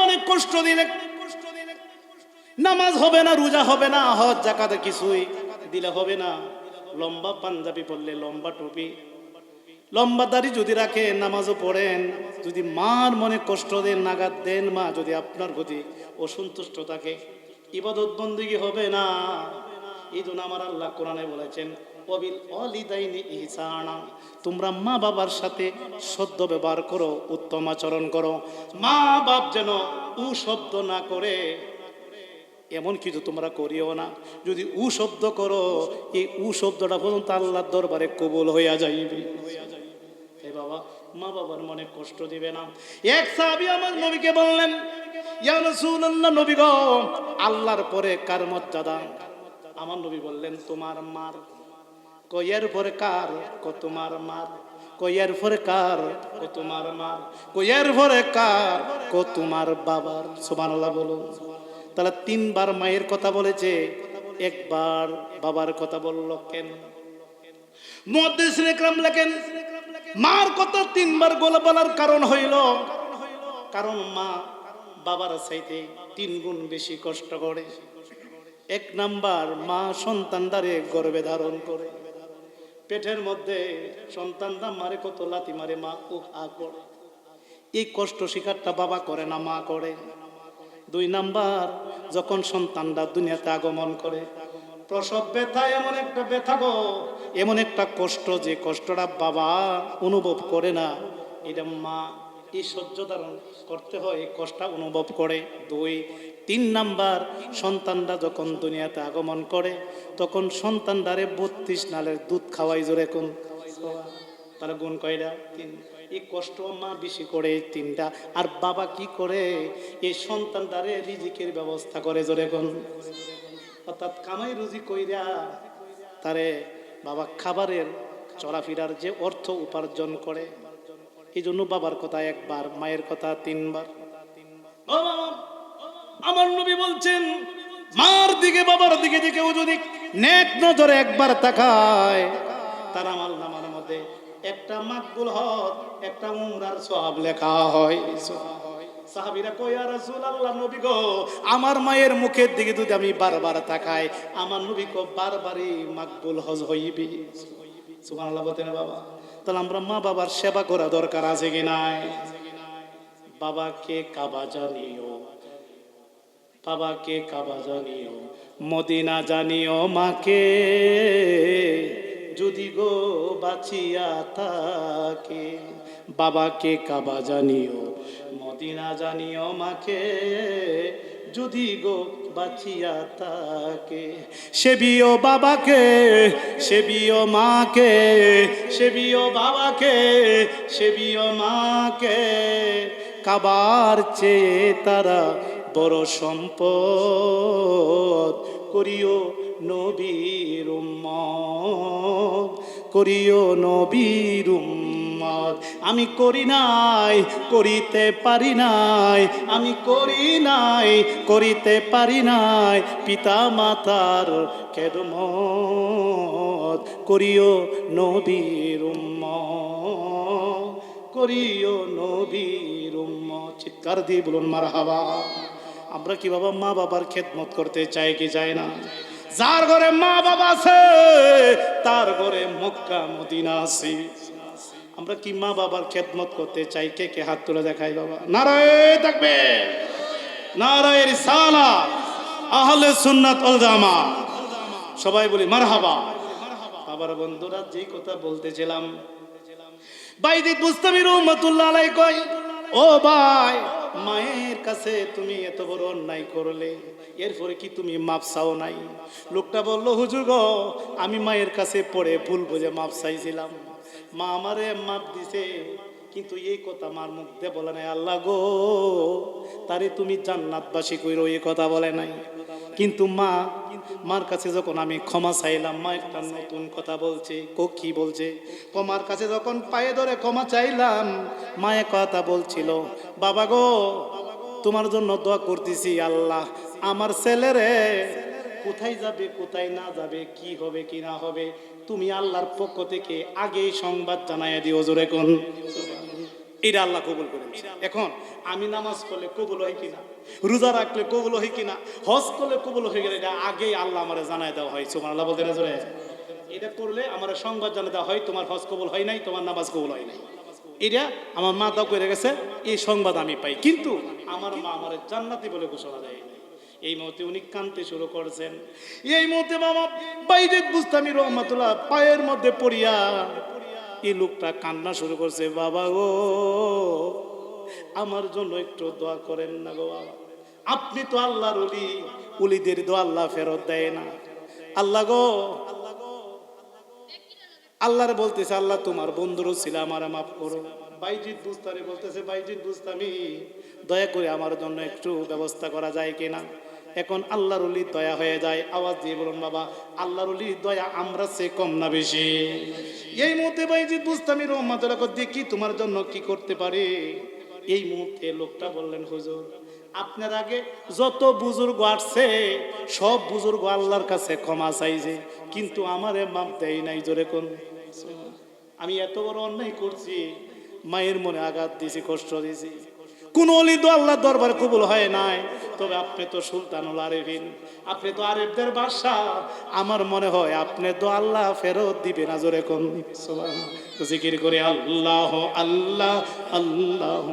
মনে কষ্ট দিলে নামাজ হবে না, রোজা হবে না হজ জাকাতে কিছুই দিলে হবে না। লম্বা পাঞ্জাবি পরলে লম্বা টুপি, লম্বা দাড়ি যদি রাখেন নামাজও পড়েন। যদি মার মনে কষ্ট দেন, নাগাদ দেন মা, যদি আপনার প্রতি অসন্তুষ্ট থাকে, ইবাদত বন্দিগি হবে না। এই জন্য আমার আল্লাহ কোরআনে বলেছেন অবিল অলিদাইনি ইহসানা। তোমরা মা বাবার সাথে সদ্য ব্যবহার করো, উত্তম আচরণ করো। মা বাপ যেন উ শব্দ না করে, এমন কিছু তোমরা করিও না। যদি উ শব্দ করো, এই উ শব্দটা পর্যন্ত আল্লাহর দরবারে কবুল হইয়া যাইবে। হে বাবা, মা বাবার মনে কষ্ট দিবে না। এক সাহাবী আমার নবীকে বললেন, ইয়া রাসূলুল্লাহ নবী গো, আল্লাহর পরে কার মর্যাদা? আমার নবী বললেন, তোমার মার কইয়ের পরে কার ক তোমার মার? কইয়ের পরে কার ক তোমার মার? কইয়ের পরে কার ক তোমার বাবার? সুবহানাল্লাহ বলুন। তাহলে তিনবার মায়ের কথা বলেছে, একবার বাবার কথা বলল কেন? মুহাদ্দিস ইকরাম লেখেন, মার কথা তিনবার গোলা বলার কারণ হইল, কারণ মা বাবার চাইতে তিন গুণ বেশি কষ্ট করে। এক নাম্বার, মা সন্তান সন্তানদারে গর্বে ধারণ করে। পেটের মধ্যে সন্তানদা মারে, কত লাতি মারে, মা ও হা করে। এই কষ্ট শিকারটা বাবা করে না, মা করে। দুই নাম্বার, যখন সন্তানরা দুনিয়াতে আগমন করে, প্রসব ব্যথা এমন একটা ব্যথা গো, এমন একটা কষ্ট যে কষ্টটা বাবা অনুভব করে না। এটা মা, এই সহ্য ধারণ করতে হয়, এই কষ্ট অনুভব করে। দুই তিন নাম্বার, সন্তানরা যখন দুনিয়াতে আগমন করে, তখন সন্তানদারে বত্রিশ নালের দুধ খাওয়াই জোরে কোন? তারা গুণ কয়টা? তিন। এই কষ্ট মা বেশি করে তিনটা। আর বাবা কি করে? এই সন্তানটারে রিজিকের ব্যবস্থা করে জোরে কোন? অর্থাৎ কামাই রুজি কইরা তারে বাবা খাবারের চলাফেরার যে অর্থ উপার্জন করে, এই জন্য বাবার কথা একবার, মায়ের কথা তিনবার। আমার নবী বলছেন, মার দিকে, বাবার দিকে যে কেউ যদি নেক নজরে একবার তাকায়, তার আমার নামার মধ্যে একটা মাকবুল হক, একটা উমরার সব লেখা হয়। নবী গো, আমার মায়ের মুখের দিকে যদি আমি বারবার তাকাই, আমার নবী কো বারবারই মাকবুল হজ হইবি। সুবহানাল্লাহ বলতেন বাবা? তাহলে আমরা মা বাবার সেবা করা দরকার আছে কি নাই? বাবাকে কাবা জানিও। বাবাকে কাবা জানিও, মদিনা জানিও মাকে। যদি গো বাঁচিয়া থাকে, বাবাকে কাবা জানিও, মদিনা জানিও মাকে। যদি গো বাঁচিয়া থাকে, সেবিও বাবাকে, সেবিও মাকে, সেবিও বাবাকে, সেবিও মাকে। কাবার চেয়ে তারা বড় সম্পদ করিও নবীর করিও নবীর আমি করি নাই, করিতে পারি নাই, আমি করি নাই, করিতে পারি নাই পিতা মাতার খেদমত। করিও নবীর করিও নবীর চিৎকার দিয়ে বলুন মার হাবা আমরা কি বাবা মা বাবার খেদমত করতে চাই কি চাই না? যার ঘরে মা বাবা আছে, তার ঘরে মক্কা, মদিনা আছে। আমরা কি মা বাবার খেদমত করতে চাই? কে কে হাত তুলে দেখাই বাবা? নারায় থাকবে নারায়ের সালা আহলে সুন্নাত জামা। সবাই বলি মারহাবা। বাবার বন্ধুরা, যেই কথা বলতেছিলাম বাইদিত মুস্তামির রহমতুল্লাহ আলাই কয়, ও ভাই মায়ের কাছে তুমি এত বড় অন্যায় করলে, এরপরে কি তুমি মাপ চাও নাই? লোকটা বলল, হুজুর গো, আমি মায়ের কাছে পড়ে ভুল বুঝে মাপ চাইছিলাম। মা আমারে মাপ দিছে, কিন্তু এই কথা মার মুখ দিয়ে বলে নাই। আল্লাহ গো, তারে তুমি জান্নাতবাসী কইরো এই কথা বলে নাই। কিন্তু মা, মার কাছে যখন আমি ক্ষমা চাইলাম, মা একটা নতুন কথা বলছে কো কি বলছে ও মার কাছে যখন পায়ে ধরে ক্ষমা চাইলাম মায়ে কথা বলছিল, বাবা গো, তোমার জন্য দোয়া করতেছি আল্লাহ, আমার ছেলেরে কোথায় যাবে, কোথায় না যাবে, কি হবে, কি না হবে, তুমি আল্লাহর পক্ষ থেকে আগেই সংবাদ জানাইয়া দিও জোরে কোন। এটা আল্লাহ কবুল করে এখন, আমি নামাজ পড়লে কবুল হয় কিনা? রোজা রাখলে কবুল হয় কিনা? হজ করলে কবুল হয়ে গেলে এটা আগেই আল্লাহ আমার জানাই দেওয়া হয়। সুমান আল্লাহ বলতে জোরে। এটা করলে আমার সংবাদ জানাই দেওয়া হয়, তোমার হজ কবুল হয় নাই, তোমার নামাজ কবুল হয় নাই। এটা আমার মা দাও করে গেছে, এই সংবাদ আমি পাই। কিন্তু আমার মা আমার জান্নাতি বলে ঘোষণা দেয়। এই মুহূর্তে উনি কানতে শুরু করেছেন। এই মুহূর্তে বাবা বাইরে বুঝতামি রহমতুল্লাহ পায়ের মধ্যে পড়িয়া এই লোকটা কান্না শুরু করছে, বাবা গো, আমার জন্য একটু দোয়া করেন না গো বাবা। আপনি তো আল্লাহর উলি উলিদের দোয়া আল্লাহ ফেরত দেয় না। আল্লাহ গো, আল্লাহরে বলতেছে, আল্লাহ, তোমার বন্ধুরও ছিল আমার মাফ করো। বাইজিৎ বুস্তানি বলতেছে বাইজিৎ বুস্তামি দয়া করে আমার জন্য একটু ব্যবস্থা করা যায় কিনা? এখন আল্লাহর দয়া হয়ে যায়। আওয়াজ দিয়ে বলুন, বাবা, আল্লাহর দয়া আমরা সে কম না বেশি। এই মুহূর্তে বাইজিৎ বুস্তামি রহমাতুল্লাহ দেখি তোমার জন্য কি করতে পারে? এই মুহূর্তে লোকটা বললেন, হুজুর, আপনার আগে যত বুজুর্গ আসছে, সব বুজুর্গ আল্লাহর কাছে ক্ষমা চাইছে, কিন্তু আমারে মাপ দেয় নাই, জোরে কোন। আমি এত বড় অন্যায় করছি, মায়ের মনে আঘাত দিয়েছি, কষ্ট দিছি কোন অলি তো আল্লাহ দরবার কবুল হয় নাই। তবে আপনি তো সুলতানুল আরেফিন আপনি তো আরেফদের বাদশা। আমার মনে হয় আপনি তো আল্লাহ ফেরত দিবে না জোরে কোন জিকির করে, আল্লাহ আল্লাহ আল্লাহ,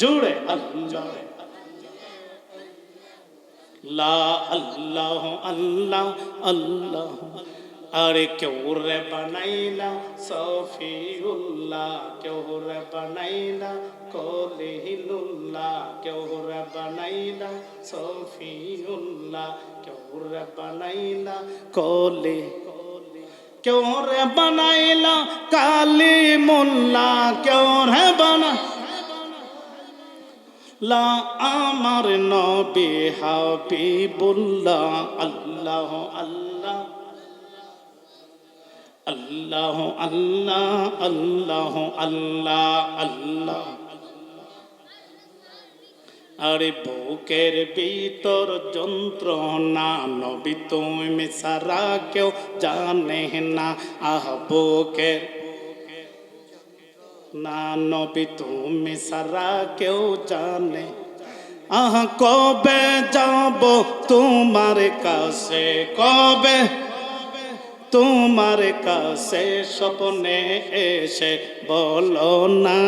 জোরে, আল্লাহ। লা, আল্লাহ আল্লাহ আল্লাহ। আর কেউরে বানাইলা, সফিউল্লাহ। কেউরে বানাইলা কলিহিলুল্লাহ কেউরে বানাইলা, সফিউল্লাহ। কেউরে বানাইলা, কলি কেউরে বানাইলা, কালিমুল্লাহ। কেউরে বানা লা আমার নবী হাবিবুল্লাহ। আল্লাহ আল্লাহ। আল্লাহ আল্লাহ আল্লাহ আল্লাহ আল্লাহ। আরে বুকের ভিতর যন্ত্রণা, নবী তুমি সারা কেউ জানে না। আহ, বুকের না নবী তুমি সারা কেউ জানে। আহ, কবে যাব তোমার কাছে? কবে তোমার কাছে স্বপ্নে এসে বলো না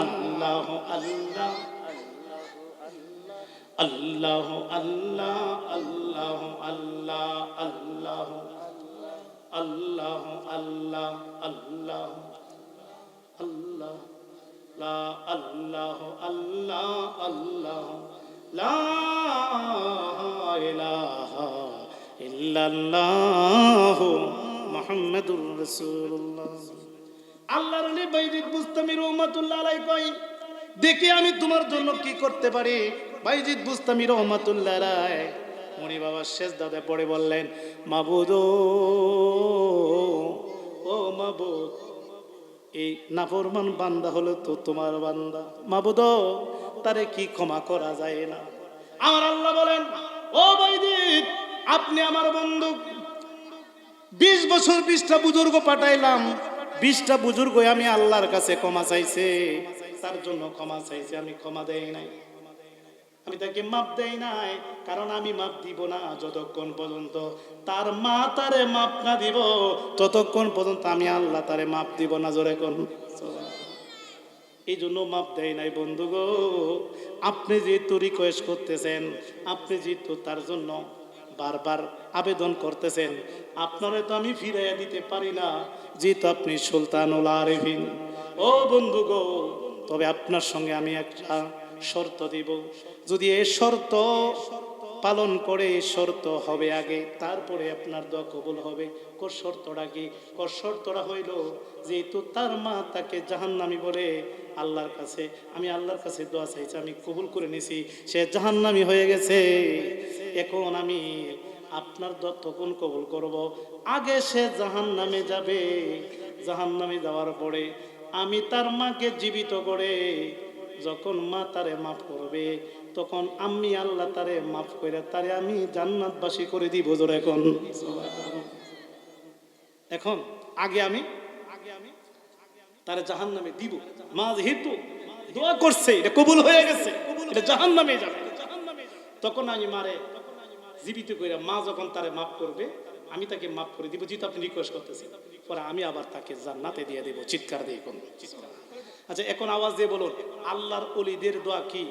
আল্লাহ আল্লাহ আল্লাহ আল্লাহ আল্লাহ আল্লাহ আল্লাহ আল্লাহ আল্লাহ আল্লাহ আল্লাহ আল্লাহ আল্লাহ আল্লাহ লা ইলাহা আল্লাহর আলী বাইজিদ দেখি আমি তোমার জন্য কি করতে পারি? বাইজিদ বুস্তামি রহমাতুল্লাহ আলাই মনি বাবা শেষ দাদা পড়ে বললেন, মাবুদ, ও মাবুদ এই নাফরমান বান্দা হলো তো তোমার বান্দা। মাবুদ, তারে কি ক্ষমা করা যায় না? আমার আল্লাহ বলেন, ও বৈদিক আপনি আমার বন্ধু। বিশ বছর বিশটা বুজুর্গ পাঠাইলাম। বিশটা বুজুর্গ আমি আল্লাহর কাছে ক্ষমা চাইছে। তার জন্য ক্ষমা চাইছে, আমি ক্ষমা দেই নাই। আমি তাকে মাপ দেই নাই, কারণ আমি মাপ দিব না যতক্ষণ পর্যন্ত। তার মা তারে মাপ না দিব, ততক্ষণ পর্যন্ত আমি আল্লাহ তারে মাপ দিব না, জোরে কোন। এই জন্য মাপ দেয় নাই বন্ধু গো। আপনি যেহেতু রিকোয়েস্ট করতেছেন, আপনি যেহেতু তার জন্য বারবার আবেদন করতেছেন। আপনারে তো আমি ফিরাইয়া দিতে পারি না। যেহেতু আপনি সুলতানুল আরেফিন। ও বন্ধু গো তবে আপনার সঙ্গে আমি একটা শর্ত দিব। যদি এ শর্ত পালন করে শর্ত হবে আগে, তারপরে আপনার দোয়া কবুল হবে। কর শর্তটা কি? কর শর্তটা হইল যেহেতু তার মা তাকে জাহান্নামি বলে আল্লাহর কাছে, আমি আল্লাহর কাছে দোয়া চাইছি, আমি কবুল করে নিছি, সে জাহান্নামি হয়ে গেছে। এখন আমি আপনার দোয়া তখন কবুল করব। আগে সে জাহান্নামে যাবে। জাহান্নামে যাওয়ার পরে আমি তার মাকে জীবিত করে যখন মা তারে মাফ করবে তখন আমি আল্লাহ তারে মাফ করে তারে আমি জান্নাতবাসী করে দিব জোর এখন। এখন আগে আমি আগে আমি তারা জাহান নামে দিব। মা যেহেতু দোয়া করছে, এটা কবুল হয়ে গেছে, এটা জাহান নামে যাবে। তখন আমি মারে জীবিত করে মা যখন তারে মাফ করবে, আমি তাকে মাফ করে দিব, যেহেতু আপনি রিকোয়েস্ট করতেছেন। পরে আমি আবার তাকে জান্নাতে দিয়ে দেবো, চিৎকার দিয়ে কোন আচ্ছা এখন আওয়াজ দিয়ে বলুন, আল্লাহর অলিদের দোয়া কি?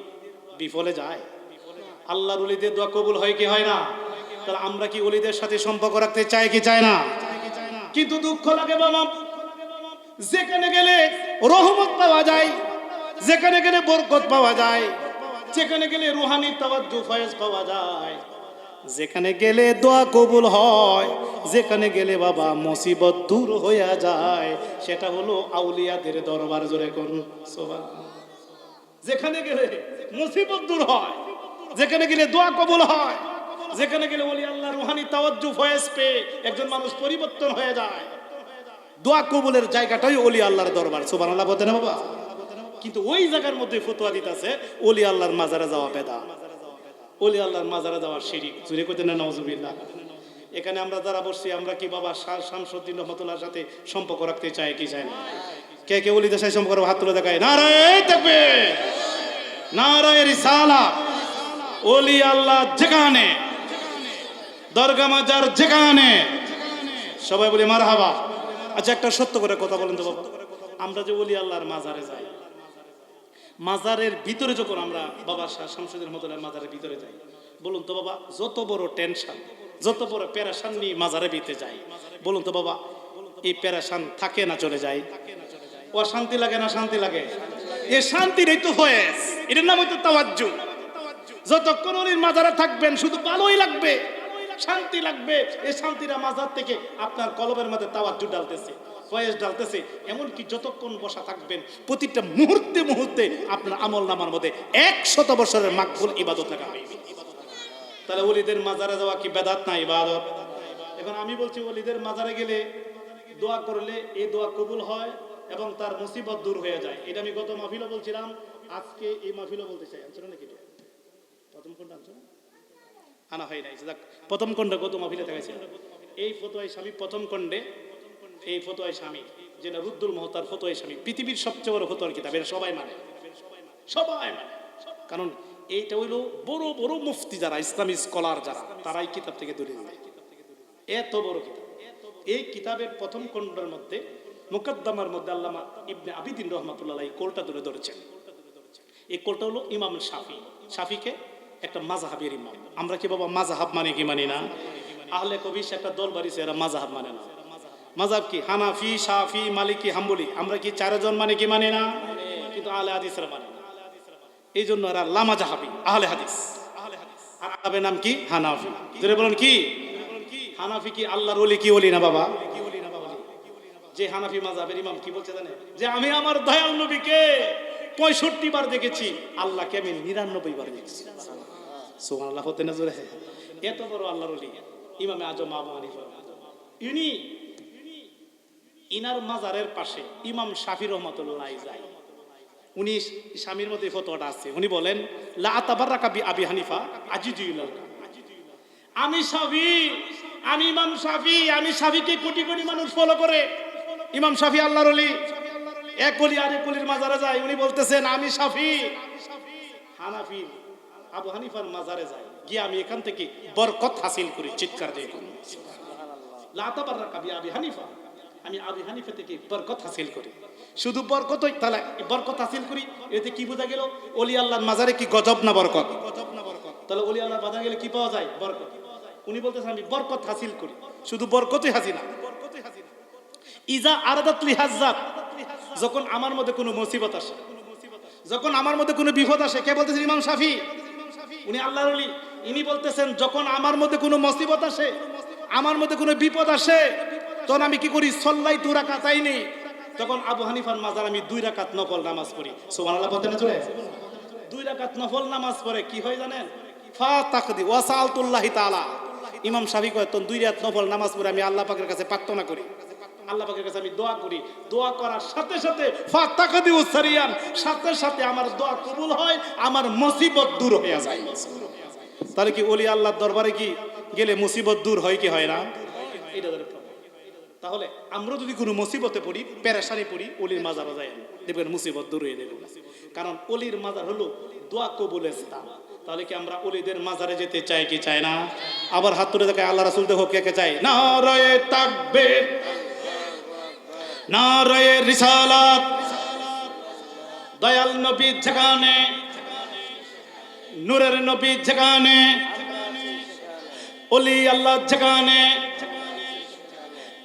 বিফলে যায়। আল্লাহর অলিদের দোয়া কবুল হয় কি হয় না? তাহলে আমরা কি অলিদের সাথে সম্পর্ক রাখতে চাই কি চাই না? কিন্তু দুঃখ লাগে বাবা যেখানে গেলে রহমত পাওয়া যায়, যেখানে গেলে বরকত পাওয়া যায়, যেখানে গেলে রুহানি তাওয়াজ্জু ফয়েজ পাওয়া যায়। যেখানে গেলে দোয়া কবুল হয়, যেখানে গেলে বাবা মুসিবত দূর হইয়া যায়, সেটা হলো আউলিয়াদের দরবার জোরে কোন? যেখানে গেলে মুসিবত দূর হয়। যেখানে গেলে দোয়া কবুল হয়। যেখানে গেলে ওলি আল্লাহ রুহানি তাওয়াজ্জু ফয়েজ পেয়ে একজন মানুষ পরিবর্তন হয়ে যায়। দোয়া কবুলের জায়গাটাই ওলি আল্লাহর দরবার। সুবহানাল্লাহ বলতে না বাবা? কিন্তু ওই জায়গার মধ্যে ফতোয়া দিতেছে, ওলি আল্লাহর মাজারে যাওয়া বেদা। ওলি আল্লাহর মাজারে যাওয়ার শিরিক। জুড়ে করতে না নওজুবিল্লাহ এখানে আমরা যারা বসছি, আমরা কি বাবা শাহ শামসুদ্দিন রহমতুল্লাহর সাথে সম্পর্ক রাখতে চাই কি চাই না? কে কে ওলিদের সাথে সম্পর্ক হাত তুলে দেখায়। নারায় থাকবে নারায় রিসালা, ওলি আল্লাহ যেখানে, দরগা মাজার যেখানে। সবাই বলি মার হাবা আচ্ছা একটা সত্য করে কথা বলেন তো বাবা। আমরা যে ওলি আল্লাহর মাজারে যাই, মাজারের ভিতরে যখন আমরা বাবা শাহ শামসুদ্দিন রহমতুল্লাহ মাজারের ভিতরে যাই, বলুন তো বাবা, যত বড় টেনশন যত বড় প্যারাসান নিয়ে মাজারে ভিতরে যাই, বলুন তো বাবা, এই প্যারাসান থাকে না চলে যায়? ও শান্তি লাগে না শান্তি লাগে? এ শান্তির এই তো হয়েস এটার নাম হয়তো তাওয়াজ্জু। যতক্ষণ উনি মাজারে থাকবেন, শুধু ভালোই লাগবে, শান্তি লাগবে। এই শান্তিরা মাজার থেকে আপনার কলবের মধ্যে তাওয়াজ্জু ডালতেছে ফয়েজ ডালতেছে এমনকি যতক্ষণ বসা থাকবেন, প্রতিটা মুহূর্তে মুহূর্তে আপনার আমল নামার মধ্যে একশত বছরের মাকবুল ইবাদত থাকা তাহলে ওলিদের মাজারে যাওয়া কি বেদাত না ইবাদত? এখন আমি বলছি, ওলিদের মাজারে গেলে দোয়া করলে এই দোয়া কবুল হয় এবং তার মুসিবত দূর হয়ে যায়। এটা আমি গত মাহফিলও বলছিলাম আজকে এই মাহফিলও বলতে চাই। আনছো নাকি? প্রথম কোনটা আনছো আনা হয় নাই। যাক, প্রথম খণ্ডে গত মাহফিলে দেখাইছে এই ফতোয়াই স্বামী প্রথম খণ্ডে এই ফতোয়াই স্বামী যেটা রুদ্দুল মহতার ফতোয়াই স্বামী পৃথিবীর সবচেয়ে বড় ফতোয়ার কিতাব এটা সবাই মানে। সবাই মানে। কারণ এইটা হইল বড় বড় মুফতি যারা ইসলামী স্কলার যারা তারাই কিতাব থেকে দূরে নেয়। এত বড় কিতাব। এই কিতাবের প্রথম খণ্ডের মধ্যে মুকদ্দমার মধ্যে আল্লামা ইবনে আবিদিন রহমাতুল্লাহ এই কোলটা তুলে ধরেছেন। এই কোলটা হলো ইমাম শাফি। শাফিকে একটা মাজাহাবের ইমাম। আমরা কি বাবা মাজাহাব মানে কি মানি না? আহলে কবিস একটা দল বাড়িছে এরা মাজাহাব মানে না। মাজাব কি? হানাফি, শাফি, মালিকি, হাম্বলি। আমরা কি চারজন মানে কি মানি না? কিন্তু আহলে হাদিসরা মানে এই জন্য এরা লামা জাহাবি আহলে হাদিস। আর নাম কি? হানাফি। জোরে বলুন কি? হানাফি কি আল্লাহর ওলি কি ওলি না বাবা? যে হানাফি মাজাবের ইমাম, কি বলছে জানে যে আমি আমার দয়াল নবীকে পঁয়ষট্টি বার দেখেছি, আল্লাহকে আমি নিরানব্বই বার দেখেছি। সোহান আল্লাহ হতে না এত বড় আল্লাহর ওলি। ইমামে আজম আবু ইনি, ইনার মাজারের পাশে ইমাম শাফি রহমতুল্লাহ যায়। উনি স্বামীর মধ্যে ফতোয়াটা আছে। উনি বলেন, লা আবি হানিফা আজিজুল আমি শাফি, আমি ইমাম শাফি, আমি শাফিকে কোটি কোটি মানুষ ফলো করে। ইমাম শাফি আল্লাহর ওলি। এক কলি আর এক কলির মাজারে যায়, উনি বলতেছেন, আমি শাফি হানাফি, আবু হানিফার মাজারে যায়। গিয়ে আমি এখান থেকে বরকত হাসিল করি, চিৎকার দিয়ে লাতাবার রাকাবি আবি হানিফা। আমি আবি হানিফা থেকে বরকত হাসিল করি। শুধু বরকতই, তাহলে বরকত হাসিল করি, এতে কি বোঝা গেল? অলি আল্লাহর মাজারে কি গজব না বরকত? গজব না বরকত তাহলে অলি আল্লাহর বাজারে গেলে কি পাওয়া যায়? বরকত। উনি বলতেছেন, আমি বরকত হাসিল করি। শুধু বরকতই হাসিনা বরকতই হাসিনা ইজা আরাদাত লিহাজ্জাত যখন আমার মধ্যে কোনো মুসিবত আসে, যখন আমার মধ্যে কোনো বিপদ আসে, কে বলতেছেন ইমাম শাফি? উনি আল্লাহর ওলি। ইনি বলতেছেন, যখন আমার মধ্যে কোনো মুসিবত আসে, আমার মধ্যে কোনো বিপদ আসে, তখন আমি কি করি? সল্লাই তুরা কাতাই নেই তখন আবু হানিফার মাজার আমি দুই রাকাত নফল নামাজ পড়ি। সুবহানাল্লাহ বলতে না চলে? দুই রাকাত নফল নামাজ পড়ে, কি হয় জানেন? ফা তাকদি ওয়াসালতুল্লাহি তাআলা। ইমাম শাফি কয় তখন দুই রাত নফল নামাজ পড়ে, আমি আল্লাহ পাকের কাছে প্রার্থনা করি। আল্লাহ কাছে আমি দোয়া করি। দোয়া করার সাথে সাথে ফাতাকাদি উসারিয়ান সাথে সাথে আমার দোয়া কবুল হয়, আমার মুসিবত দূর হয়ে যায়। তাহলে কি ওলি আল্লাহর দরবারে কি গেলে মুসিবত দূর হয় কি হয় না? তাহলে আমরা যদি কোনো মুসিবতে পড়ি, পেরেশানি পড়ি অলির মাজারও যায় দেখবেন মুসিবত দূর হয়ে দেবে কারণ অলির মাজার হলো দোয়া কবুলের স্থান। তাহলে কি আমরা অলিদের মাজারে যেতে চাই কি চাই না? আবার হাত তুলে দেখে আল্লাহ রাসুল দেখো কে কে চাই। না রয়ে তাকবে না রয়ে রিসালাত। দয়াল নবী যেখানে, নূরের নবী যেখানে, অলি আল্লাহ যেখানে,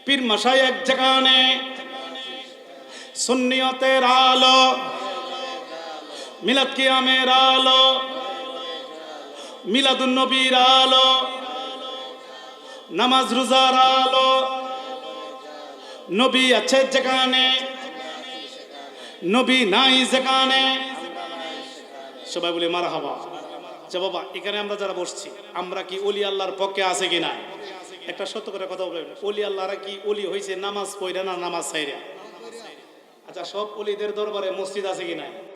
পীর মাসায়েক যেখানে, সুন্নিয়তের আলো, মিলাদ কিয়ামের আলো, মিলাদুন নবীর আলো, নামাজ রোজার আলো নবী আছে যেখানে, নবী নাই যেখানে। সবাই বলে মারা হবা যে বাবা, এখানে আমরা যারা বসছি, আমরা কি অলি আল্লাহর পক্ষে আছে কি না? একটা সত্য করে কথা বলবেন অলি আল্লাহরা কি অলি হয়েছে নামাজ পড়ে না নামাজ সাইরা আচ্ছা সব অলিদের দরবারে মসজিদ আছে কি নাই?